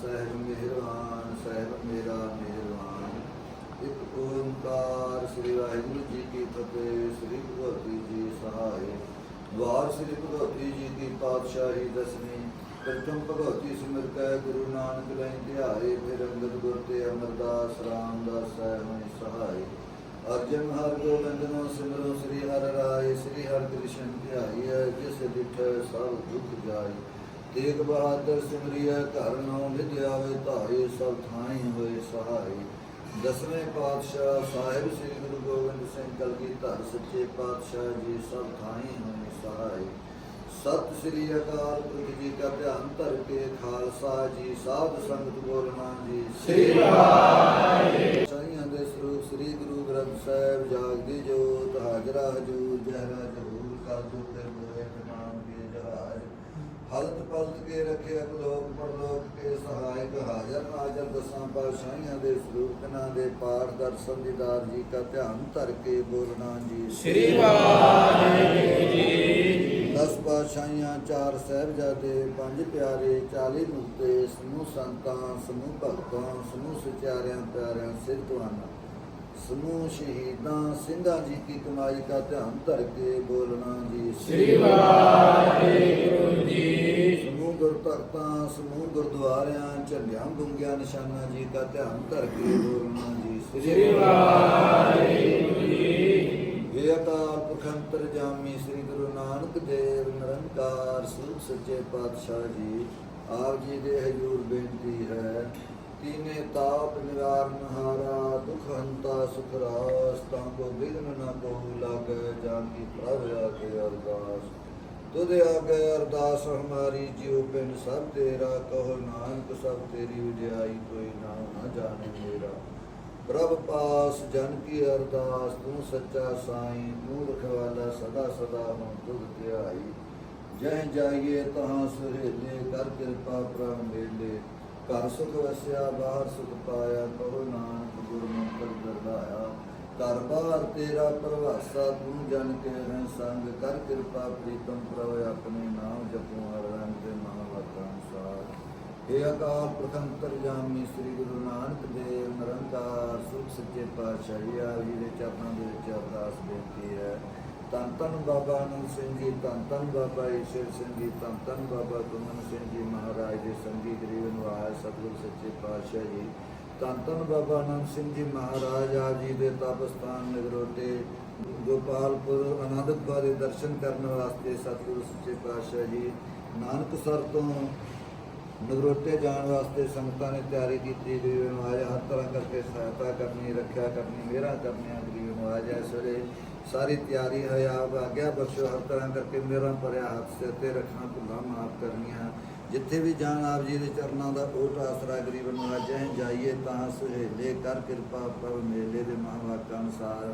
ਸਹਿਬ ਮਿਹਰਬਾਨ ਸਹਿਬ ਮੇਰਾ ਮਿਹਰਬਾਨ ਇੱਕ ਓੰਕਾਰ ਸ੍ਰੀ ਵਾਹਿਗੁਰੂ ਜੀ ਕੀ ਫਤਿਹ, ਸ੍ਰੀ ਭਗਵਤੀ ਜੀ ਸਹਾਇ ਵਾਰ ਸ੍ਰੀ ਭਗਵਤੀ ਜੀ ਦੀ ਪਾਤਸ਼ਾਹੀ ਦਸਵੀਂ, ਪ੍ਰਥਮ ਭਗਵਤੀ ਸਿਮਰ ਕੈ, ਗੁਰੂ ਨਾਨਕ ਲੈ ਧਿਆਏ, ਫਿਰ ਅੰਗਦ ਗੁਰ ਤੇ ਅਮਰਦਾਸ ਰਾਮਦਾਸ ਸਹਿਬ ਸਹਾਇ ਅਰਜਨ ਹਰ ਗੋਬਿੰਦ ਨੂੰ ਸਿਮਰੋ ਸ੍ਰੀ ਹਰਿ ਰਾਏ, ਸ੍ਰੀ ਹਰਿ ਕ੍ਰਿਸ਼ਨ ਧਿਆਈ ਹੈ, ਜਿਸ ਡਿਠ ਸਭ ਦੁਖ ਜਾਏ। ਤੇਗ ਬਹਾਦਰ ਸਿਮਰਿਐ, ਘਰ ਨੋ ਵਿਦਿਆਵੇ ਧਾਏ, ਸਭ ਥਾਈ ਹੋਏ ਸਹਾਈ ਦਸਵੇਂ ਪਾਤਸ਼ਾਹ ਸਾਹਿਬ ਸ੍ਰੀ ਗੁਰੂ ਗੋਬਿੰਦ ਸਿੰਘ ਕਲਗੀਧਰ ਸੱਚੇ ਪਾਤਸ਼ਾਹ ਜੀ ਸਭ ਥਾਈ ਹੋਏ ਸਹਾਈ ਸਤਿ ਸ੍ਰੀ ਅਕਾਲ ਪੁਰਖ ਜੀ ਕਾ ਧਿਆਨ ਧਰ ਕੇ ਖਾਲਸਾ ਜੀ ਸਾਧ ਸੰਗਤ ਬੋਲਣਾ ਜੀ। ਸ੍ਰੀ ਵਾਹਿਗੁਰੂ। ਸਾਈਆਂ ਦੇ ਸਰੂਪ ਸ੍ਰੀ ਗੁਰੂ ਗ੍ਰੰਥ ਸਾਹਿਬ ਜਾਗਦੀ ਜੋਤ ਹਾਜ਼ਰਾ ਹਜੂਰ ਜਹਰਾ ਜਹੂਰ ਕਰ ਹੋਏ ਨਾਮ ਕੇ ਜਹਾਜ ਹਲਤ ਪਲਤ ਕੇ ਰੱਖੇ ਅਗਲੋਕ ਪਰਲੋਕ ਕੇ ਸਹਾਇਕ ਹਾਜ਼ਰ ਨਾਜ਼ਰ ਦਸਾਂ ਪਾਤਸ਼ਾਹੀਆਂ ਦੇ ਸਰੂਪ ਕਨਾਂ ਦੇ ਪਾਠ ਦਰਸ਼ਨ ਦੀਦਾਰ ਜੀ ਕਾ ਧਿਆਨ ਧਰ ਕੇ ਬੋਲਣਾ ਜੀ। ਸ੍ਰੀ ਵਾਹਿਗੁਰੂ ਜੀ ਦਸ ਪਾਤਸ਼ਾਹੀਆਂ ਚਾਰ ਸਾਹਿਬਜ਼ਾਦੇ ਪੰਜ ਪਿਆਰੇ 40 ਮੁਕਤੇ ਸਮੂਹ ਸੰਤਾਂ ਸਮੂਹ ਭਗਤਾਂ ਸਮੂਹ ਸਚਿਆਰਿਆਂ ਪਿਆਰਿਆਂ ਸਿੱਧਵਾਨਾਂ ਸਮੂਹ ਸ਼ਹੀਦਾਂ ਸਿੰਘਾਂ ਜੀ ਕੀ ਕਮਾਈ ਦਾ ਧਿਆਨ ਧਰ ਕੇ ਬੋਲਣਾ ਜੀ। ਸ੍ਰੀ ਵਾਹਿਗੁਰੂ ਜੀ ਸਮੂਹ ਗੁਰਤਖਤਾਂ ਸਮੂਹ ਗੁਰਦੁਆਰਿਆਂ ਝੰਡਿਆਂ ਬੁੰਗਿਆਂ ਨਿਸ਼ਾਨਾਂ ਜੀ ਦਾ ਧਿਆਨ ਧਰ ਕੇ ਬੋਲਣਾ ਜੀ। ਸ੍ਰੀ ਵਾਹਿਗੁਰੂ ਜੀ ਇਹ ਅਕਾਲ ਪੁਰਖ ਅੰਤਰਜਾਮੀ ਸ੍ਰੀ ਗੁਰੂ ਨਾਨਕ ਦੇਵ ਨਿਰੰਕਾਰ ਸੁਖ ਸੱਚੇ ਪਾਤਸ਼ਾਹ ਜੀ। ਆਪ ਜੀ ਦੇ ਹਜ਼ੂਰ ਬੇਨਤੀ ਹੈ ਤੀਨੇ ਤਾਪ ਨਿਵਾਰਨ ਹਾਰਾ ਦੁਖ ਹੰਤਾ ਸੁਖ ਰਾਸ ਤਾਂ ਕੋ ਵਿਗਨ ਨਾ ਕੋ ਲਾਗੇ ਜਾਨ ਕੀ ਪ੍ਰਭ ਆਗੇ ਅਰਦਾਸ। ਤੁਧ ਆਗੇ ਅਰਦਾਸ, ਹਮਾਰੀ ਜਿਉ ਪਿੰਡ ਸਭ ਤੇਰਾ, ਕਹੋ ਨਾਨਕ, ਸਭ ਤੇਰੀ ਵਿਦਿਆਈ ਕੋਈ ਨਾਮ ਨਾ ਜਾਣੇ ਮੇਰਾ। ਪ੍ਰਭ ਪਾਸ ਜਨ ਕੀ ਅਰਦਾਸ, ਤੂੰ ਸੱਚਾ ਸਾਈਂ ਤੂੰ ਰਖਵਾਲਾ ਸਦਾ ਸਦਾ ਹਮ ਤੁਧ ਧਿਆਈ। ਜਹ ਜਾਈਏ ਤਹਾਂ ਸੁਹੇਲੇ, ਕਰ ਕਿਰਪਾ ਪ੍ਰਭ ਮੇਲੇ। ਘਰ ਸੁਖ ਵਸਿਆ, ਬਾਹਰ ਸੁਖ ਪਾਇਆ, ਕਹੋ ਨਾਨਕ ਗੁਰ ਦਰਦਾਇਆ ਘਰ ਬਾਹਰ ਤੇਰਾ ਪ੍ਰਵਾਸਾ, ਤੂੰ ਜਨ ਕੇ ਰਹਿ ਸੰਗ, ਕਰ ਕਿਰਪਾ ਪ੍ਰੀਤਮ ਪ੍ਰਭ, ਆਪਣੇ ਨਾਮ ਜਪੋ, ਹਰ ਰੰਗ ਦੇ ਮਹਾਵਤਾਂ ਅਨੁਸਾਰ। हे ਅਕਾਲ ਪੁਰਖ ਅੰਤਰਜਾਮੀ ਸ੍ਰੀ ਗੁਰੂ ਨਾਨਕ ਦੇਵ, ਨਿਰੰਕਾਰ ਸੁਖ ਸੱਚੇ ਪਾਤਸ਼ਾਹ ਜੀ ਆਪ ਜੀ ਦੇ ਚਰਨਾਂ ਦੇ ਵਿੱਚ ਅਰਦਾਸ ਬੇਨਤੀ ਹੈ। ਧੰਨ ਧੰਨ ਬਾਬਾ ਅਨੰਦ ਸਿੰਘ ਜੀ, ਧੰਨ ਧੰਨ ਬਾਬਾ ਈਸ਼ਰ ਸਿੰਘ ਜੀ, ਧੰਨ ਧੰਨ ਬਾਬਾ ਗੁਰਮਨ ਸਿੰਘ ਜੀ ਮਹਾਰਾਜ ਦੇ ਸੰਗੀ ਗਰੀਬ ਨਿਵਾਜ ਸਤਿਗੁਰ ਸੱਚੇ ਪਾਤਸ਼ਾਹ ਜੀ, ਧੰਨ ਧੰਨ ਬਾਬਾ ਅਨੰਦ ਸਿੰਘ ਜੀ ਮਹਾਰਾਜ, ਆਪ ਜੀ ਦੇ ਤਪਸਥਾਨ ਨਗਰੋਟੇ, ਗੋਪਾਲਪੁਰ ਆਨੰਦਪੁਰ ਦੇ ਦਰਸ਼ਨ ਕਰਨ ਵਾਸਤੇ ਸਤਿਗੁਰੂ ਸੱਚੇ ਪਾਤਸ਼ਾਹ ਜੀ ਨਾਨਕਸਰ ਤੋਂ ਨਗਰੋਟੇ ਜਾਣ ਵਾਸਤੇ ਸੰਗਤਾਂ ਨੇ ਤਿਆਰੀ ਕੀਤੀ ਗਰੀਬ ਨਵਾਜ ਹਰ ਤਰ੍ਹਾਂ ਕਰਕੇ ਸਹਾਇਤਾ ਕਰਨੀ, ਰੱਖਿਆ ਕਰਨੀ ਮੇਰਾ ਕਰਨੀਆਂ ਗਰੀਬ ਨਵਾਜ ਇਸ ਵੇਲੇ। ਸਾਰੀ ਤਿਆਰੀ ਹੈ, ਆਪ ਆਗਿਆ ਬਖਸ਼ੋ, ਹਰ ਤਰ੍ਹਾਂ ਕਰਕੇ ਮੇਰਾ ਭਰਿਆ ਹੱਥ ਸਿਰ ਤੇ ਰੱਖਣਾ ਭੁੱਲਾਂ ਮਾਫ ਕਰਨੀਆਂ। ਜਿੱਥੇ ਵੀ ਜਾਣ, ਆਪ ਜੀ ਦੇ ਚਰਨਾਂ ਦਾ ਓਟ ਆਸਰਾ ਗਰੀਬ ਨਵਾਜ ਜਾਈਏ, ਤਾਂ ਸੁਹੇਲੇ ਕਰ ਕਿਰਪਾ, ਪ੍ਰਭ ਮੇਲੇ ਦੇ ਮਹਾਵਾਕਾਂ ਅਨੁਸਾਰ।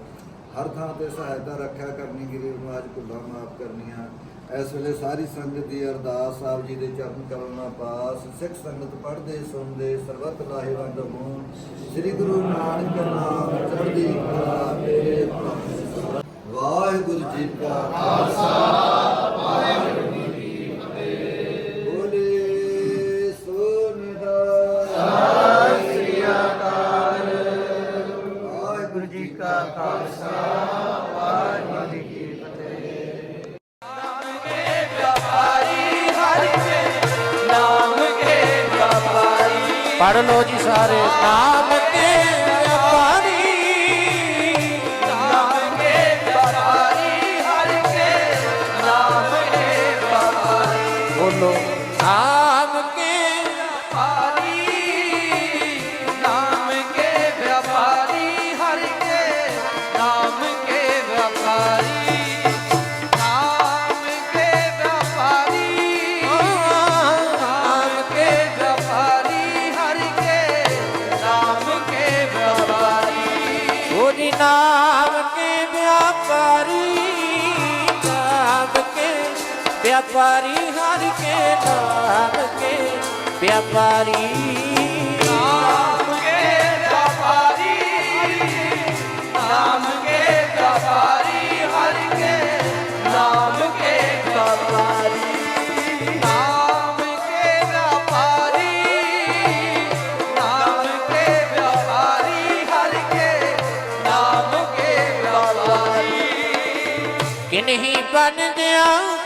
ਹਰ ਥਾਂ ਤੇ ਸਹਾਇਤਾ ਰੱਖਿਆ ਕਰਨੀ, ਗਰੀਬ ਨਵਾਜ ਭੁੱਲਾਂ ਮਾਫ ਕਰਨੀਆਂ। ਇਸ ਵੇਲੇ ਸਾਰੀ ਸੰਗਤ ਦੀ ਅਰਦਾਸ, ਆਪ ਜੀ ਦੇ ਚਰਨ ਕਮਲਾਂ ਪਾਸ। ਸਿੱਖ ਸੰਗਤ ਪੜ੍ਹਦੇ, ਸੁਣਦੇ, ਸਰਬਤ ਲਾਹੇਵੰਦ ਹੋਣ। ਸ੍ਰੀ ਗੁਰੂ ਨਾਨਕ ਨਾਮ ਚੜ੍ਹਦੀ ਕਲਾ ਮੇਰੇ ਵਾਹਿਗੁਰੂ ਜੀ ਕਾ ਖਾਲਸਾ, ਵਾਹਿਗੁਰੂ ਜੀ ਕੀ ਫਤਿਹ। ਬੋਲੇ ਸੋ ਨਿਹਾਲ ਸ੍ਰੀ ਅਕਾਲ ਵਾਹਿਗੁਰੂ ਜੀ ਕਾ ਖਾਲਸਾ, ਵਾਹਿਗੁਰੂ ਜੀ ਕੀ ਫਤਿਹ। ਪੜ ਲੋ ਜੀ ਸਾਰੇ, ਨਾਮ व्यापारी हर के नाम के व्यापारी ਨਾਮ ਕੇ ਵਪਾਰੀ ਨਾਮ ਕੇ ਵਪਾਰੀ ਹਰ ਕੇ ਨਾਮ ਕੇ ਵਪਾਰੀ ਨਾਮ ਕੇ ਵਪਾਰੀ ਨਾਮ ਕੇ ਵਪਾਰੀ ਹਰ ਕੇ ਨਾਮ ਕੇ ਵਪਾਰੀ किन्हीं बन गया कांसी का बा किन्हीं लोग